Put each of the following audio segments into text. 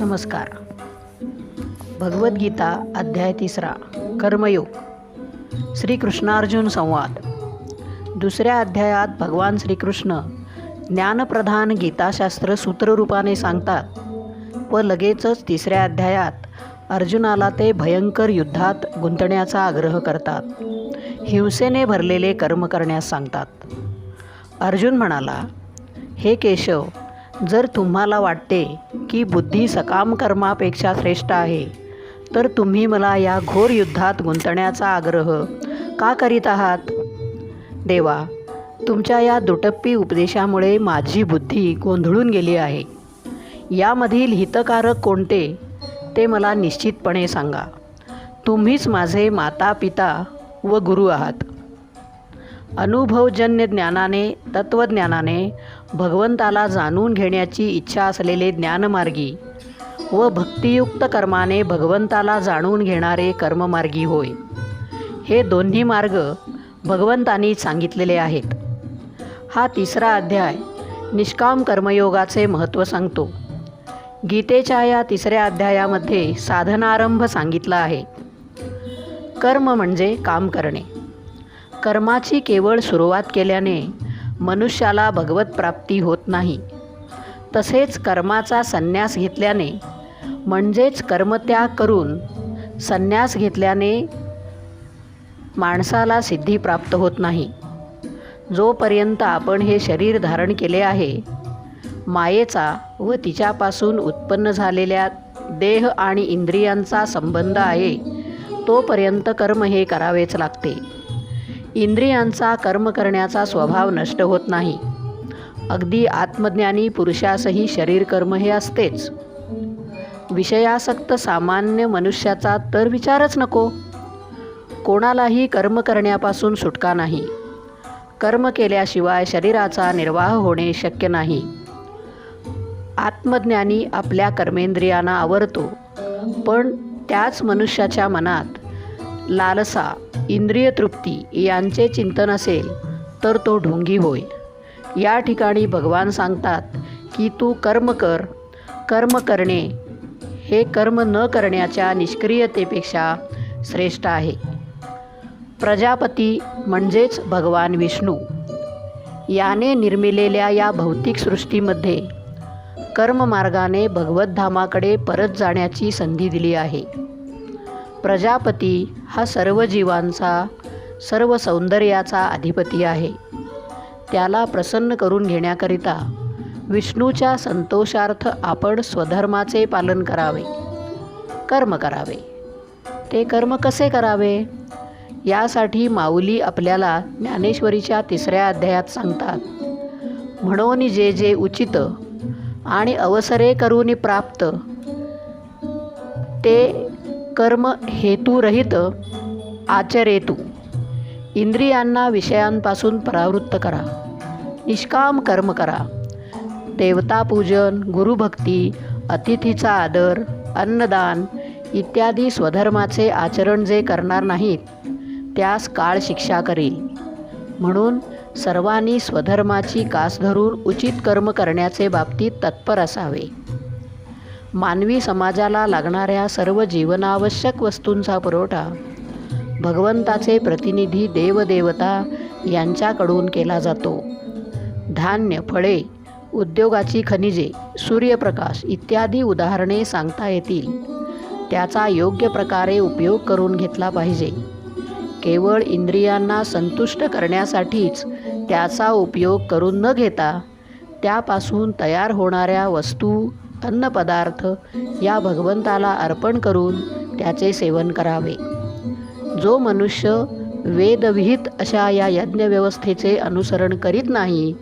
नमस्कार. भगवद्गीता अध्याय तिसरा कर्मयोग. श्रीकृष्णार्जुन संवाद. दुसऱ्या अध्यायात भगवान श्रीकृष्ण ज्ञानप्रधान गीताशास्त्र सूत्ररूपाने सांगतात व लगेचच तिसऱ्या अध्यायात अर्जुनाला ते भयंकर युद्धात गुंतण्याचा आग्रह करतात. हिंसेने भरलेले कर्म करण्यास सांगतात. अर्जुन म्हणाला हे केशव जर तुम्हाला वाटते की बुद्धी सकाम कर्मापेक्षा श्रेष्ठ आहे तर तुम्ही मला या घोर युद्धात गुंतण्याचा आग्रह का करीत आहात? देवा तुमच्या या दुटप्पी उपदेशामुळे माझी बुद्धी गोंधळून गेली आहे. यामधील हितकारक कोणते ते मला निश्चितपणे सांगा. तुम्हीच माझे माता पिता व गुरु आहात. अनुभवजन्य ज्ञानाने तत्त्वज्ञानाने भगवंताला जाणून घेण्याची इच्छा असलेले ज्ञानमार्गी व भक्तियुक्त कर्माने भगवंताला जाणून घेणारे कर्ममार्गी होय. हे दोन्ही मार्ग भगवंतांनी सांगितलेले आहेत. हा तिसरा अध्याय निष्काम कर्मयोगाचे महत्त्व सांगतो. गीतेच्या या तिसऱ्या अध्यायामध्ये साधनारंभ सांगितला आहे. कर्म म्हणजे काम करणे. कर्माची केवळ सुरुवात केल्याने मनुष्याला भगवत प्राप्ती होत नाही. तसेच कर्माचा संन्यास घेतल्याने म्हणजेच कर्मत्याग करून संन्यास घेतल्याने माणसाला सिद्धी प्राप्त होत नाही. जोपर्यंत आपण हे शरीर धारण केले आहे मायेचा व तिच्यापासून उत्पन्न झालेल्या देह आणि इंद्रियांचा संबंध आहे तोपर्यंत कर्म हे करावेच लागते. इंद्रियांचा कर्म करण्याचा स्वभाव नष्ट होत नाही. अगदी आत्मज्ञानी पुरुषासही शरीर कर्म हे असतेच. विषयासक्त सामान्य मनुष्याचा तर विचारच नको. कोणालाही कर्म करण्यापासून सुटका नाही. कर्म केल्याशिवाय शरीराचा निर्वाह होणे शक्य नाही. आत्मज्ञानी आपल्या कर्मेंद्रियांना आवरतो पण त्याच मनुष्याच्या मनात लालसा इंद्रिय तृप्ती यांचे चिंतन असेल तर तो ढोंगी होय. या ठिकाणी भगवान सांगतात की तू कर्म कर. कर्म करणे हे कर्म न करण्याच्या निष्क्रियतेपेक्षा श्रेष्ठ आहे. प्रजापती म्हणजेच भगवान विष्णू. याने निर्मिलेल्या या भौतिक सृष्टीमध्ये कर्ममार्गाने भगवद्धामाकडे परत जाण्याची संधी दिली आहे. प्रजापती हा सर्व जीवांचा सर्व सौंदर्याचा अधिपती आहे. त्याला प्रसन्न करून घेण्याकरिता विष्णूच्या संतोषार्थ आपण स्वधर्माचे पालन करावे. कर्म करावे. ते कर्म कसे करावे? यासाठी माऊली आपल्याला ज्ञानेश्वरीच्या तिसऱ्या अध्यायात सांगतात. म्हणून जे जे उचित आणि अवसरे करून प्राप्त ते कर्म हेतुरहित आचरेतू. इंद्रियांना विषयांपासून परावृत्त करा. निष्काम कर्म करा. देवतापूजन गुरुभक्ती अतिथीचा आदर अन्नदान इत्यादी स्वधर्माचे आचरण जे करणार नाहीत त्यास काळ शिक्षा करील. म्हणून सर्वांनी स्वधर्माची कास धरून उचित कर्म करण्याचे बाबतीत तत्पर असावे. मानवी समाजाला लागणाऱ्या सर्व जीवनावश्यक वस्तूंचा पुरवठा. भगवंताचे प्रतिनिधी देवदेवता यांच्याकडून केला जातो. धान्य फळे उद्योगाची खनिजे सूर्यप्रकाश इत्यादी उदाहरणे सांगता येतील. त्याचा योग्य प्रकारे उपयोग करून घेतला पाहिजे. केवळ इंद्रियांना संतुष्ट करण्यासाठीच त्याचा उपयोग करून न घेता त्यापासून तयार होणाऱ्या वस्तू अन्नपदार्थ या भगवंताला अर्पण करून त्याचे सेवन करावे. जो मनुष्य वेदविहित अशा या यज्ञव्यवस्थेचे अनुसरण करीत नाही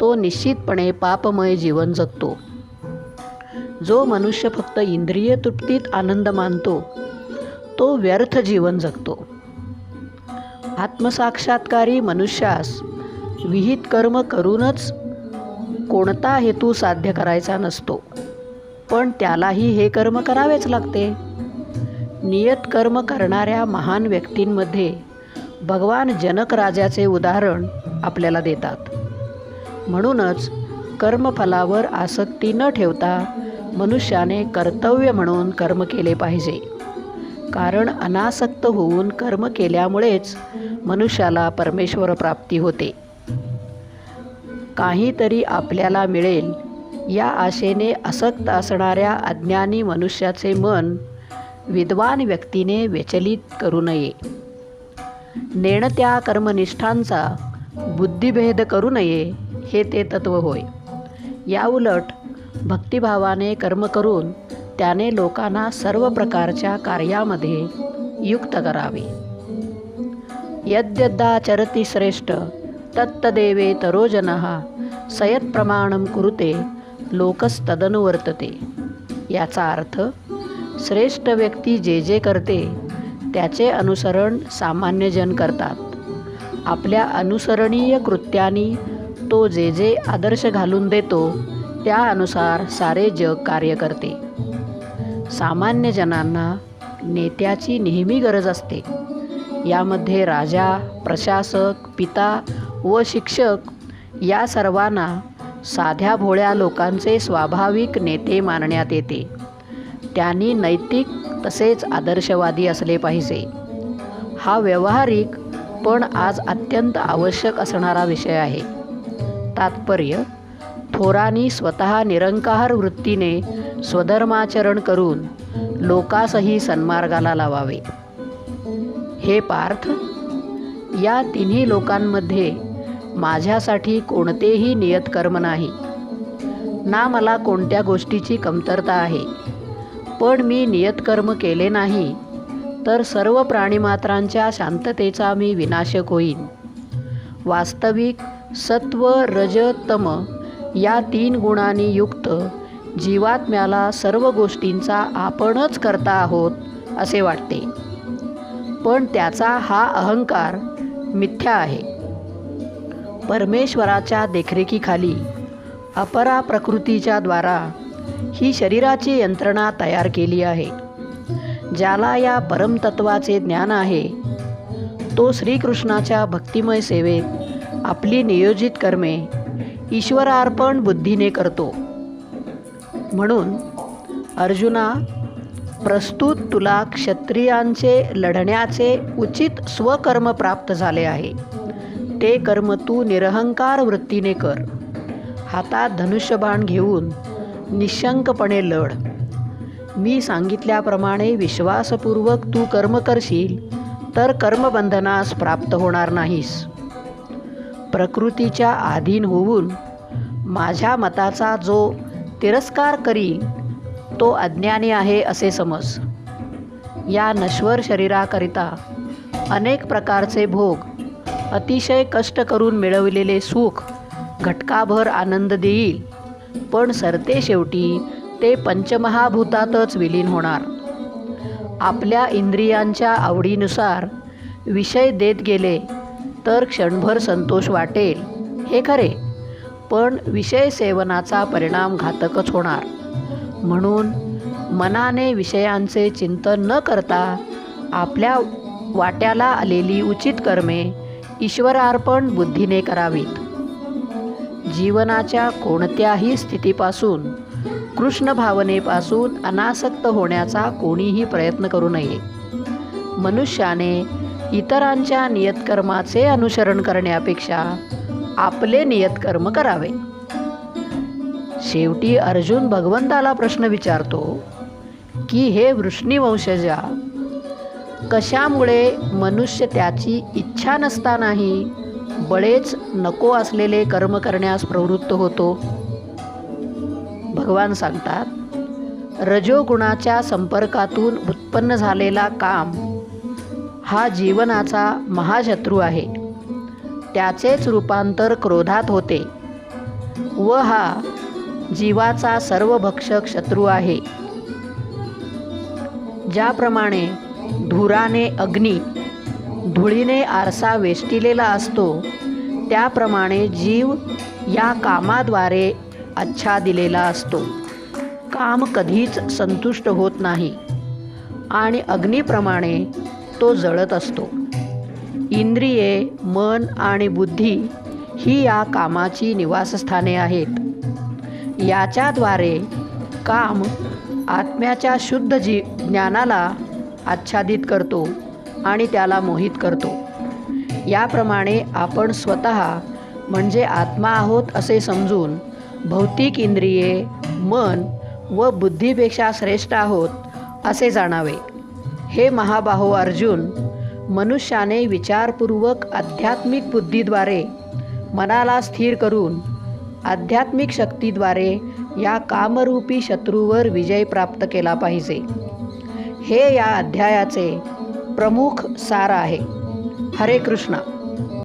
तो निश्चितपणे पापमय जीवन जगतो. जो मनुष्य फक्त इंद्रिय तृप्तीत आनंद मानतो तो व्यर्थ जीवन जगतो. आत्मसाक्षात्कारी मनुष्यास विहित कर्म करूनच कोणता हेतू साध्य करायचा नसतो. पण त्यालाही हे कर्म करावेच लागते. नियत कर्म करणाऱ्या महान व्यक्तींमध्ये भगवान जनक राजाचे उदाहरण आपल्याला देतात. म्हणूनच कर्मफलावर आसक्ती न ठेवता मनुष्याने कर्तव्य म्हणून कर्म केले पाहिजे. कारण अनासक्त होऊन कर्म केल्यामुळेच मनुष्याला परमेश्वर प्राप्ती होते. काहीतरी आपल्याला मिळेल या आशेने आसक्त असणाऱ्या अज्ञानी मनुष्याचे मन विद्वान व्यक्तीने विचलित करू नये. नेणत्या कर्मनिष्ठांचा बुद्धिभेद करू नये हे ते तत्व होय. याउलट भक्तिभावाने कर्म करून त्याने लोकांना सर्व प्रकारच्या कार्यामध्ये युक्त करावे. यद्यदाचरती श्रेष्ठ तत्तदेवे तरोजनः सयत्प्रमाणं कुरुते लोकस्तदनुवर्तते याचा अर्थ श्रेष्ठ व्यक्ती जे जे करते त्याचे अनुसरण सामान्यजन करतात. आपल्या अनुसरणीय कृत्यांनी तो जे जे आदर्श घालून देतो त्यानुसार सारे जग कार्य करते. सामान्य जनांना नेत्याची नेहमी गरज असते. यामध्ये राजा प्रशासक पिता व शिक्षक या सर्वांना साध्या भोळ्या लोकांचे स्वाभाविक नेते मानण्यात येते. त्यांनी नैतिक तसेच आदर्शवादी असले पाहिजे. हा व्यावहारिक पण आज अत्यंत आवश्यक असणारा विषय आहे. तात्पर्य थोरांनी स्वतः निरंकार वृत्तीने स्वधर्माचरण करून लोकासही सन्मार्गाला लावावे. हे पार्थ या तिन्ही लोकांमध्ये माझ्यासाठी कोणतेही नियतकर्म नाही. ना मला कोणत्या गोष्टीची कमतरता आहे. पण मी नियतकर्म केले नाही तर सर्व प्राणीमात्रांच्या शांततेचा मी विनाशक होईन. वास्तविक सत्व रज तम या तीन गुणांनी युक्त जीवात्म्याला सर्व गोष्टींचा आपणच करता आहोत असे वाटते. पण त्याचा हा अहंकार मिथ्या आहे. परमेश्वराच्या देखरेखीखाली अपरा प्रकृतीच्या द्वारा ही शरीराची यंत्रणा तयार केली आहे ज्याला या परमतत्वाचे ज्ञान आहे. तो श्रीकृष्णाच्या भक्तिमय सेवेत आपली नियोजित कर्मे ईश्वरार्पण बुद्धीने करतो. म्हणून अर्जुना प्रस्तुत तुला क्षत्रियांचे लढण्याचे उचित स्वकर्म प्राप्त झाले आहे. ते कर्म तू निरहंकार वृत्तीने कर. हातात धनुष्यबाण घेऊन निशंकपणे लढ. मी सांगितल्याप्रमाणे विश्वासपूर्वक तू कर्म करशील तर कर्मबंधनास प्राप्त होणार नाहीस. प्रकृतीच्या अधीन होऊन माझ्या मताचा जो तिरस्कार करील तो अज्ञानी आहे असे समज. या नश्वर शरीराकरिता अनेक प्रकारचे भोग अतिशय कष्ट करून मिळवलेले सुख घटकाभर आनंद देईल. पण सरते शेवटी ते पंचमहाभूतातच विलीन होणार. आपल्या इंद्रियांच्या आवडीनुसार विषय देत गेले तर क्षणभर संतोष वाटेल हे खरे. पण विषय सेवनाचा परिणाम घातकच होणार. म्हणून मनाने विषयांचे चिंतन न करता आपल्या वाट्याला आलेली उचित कर्मे ईश्वरार्पण बुद्धीने करावीत. जीवनाच्या कोणत्याही स्थितीपासून कृष्ण भावनेपासून अनासक्त होण्याचा कोणीही प्रयत्न करू नये. मनुष्याने इतरांच्या नियतकर्माचे अनुसरण करण्यापेक्षा आपले नियतकर्म करावे. शेवटी अर्जुन भगवंताला प्रश्न विचारतो की हे वृष्णीवंशजा कशामुळे मनुष्य त्याची इच्छा नसतानाही बळेच नको असलेले कर्म करण्यास प्रवृत्त होतो? भगवान सांगतात रजोगुणाच्या संपर्कातून उत्पन्न झालेला काम हा जीवनाचा महाशत्रू आहे. त्याचेच रूपांतर क्रोधात होते व हा जीवाचा सर्वभक्षक शत्रू आहे. ज्याप्रमाणे धुराने अग्नी धुळीने आरसा वेष्टिलेला असतो. त्याप्रमाणे जीव या कामाद्वारे अच्छा दिलेला असतो. काम कधीच संतुष्ट होत नाही आणि अग्नीप्रमाणे तो जळत असतो. इंद्रिये मन आणि बुद्धी ही या कामाची निवासस्थाने आहेत. याच्याद्वारे काम आत्म्याच्या शुद्ध जी ज्ञानाला आच्छादित करतो आणि त्याला मोहित करतो. याप्रमाणे आपण स्वतः म्हणजे आत्मा आहोत असे समजून भौतिक इंद्रिये मन व बुद्धीपेक्षा श्रेष्ठ आहोत असे जाणावे. हे महाबाहो अर्जुन मनुष्याने विचारपूर्वक आध्यात्मिक बुद्धीद्वारे मनाला स्थिर करून आध्यात्मिक शक्तीद्वारे या कामरूपी शत्रूवर विजय प्राप्त केला पाहिजे. हे या अध्यायाचे प्रमुख सार आहे. हरे कृष्णा.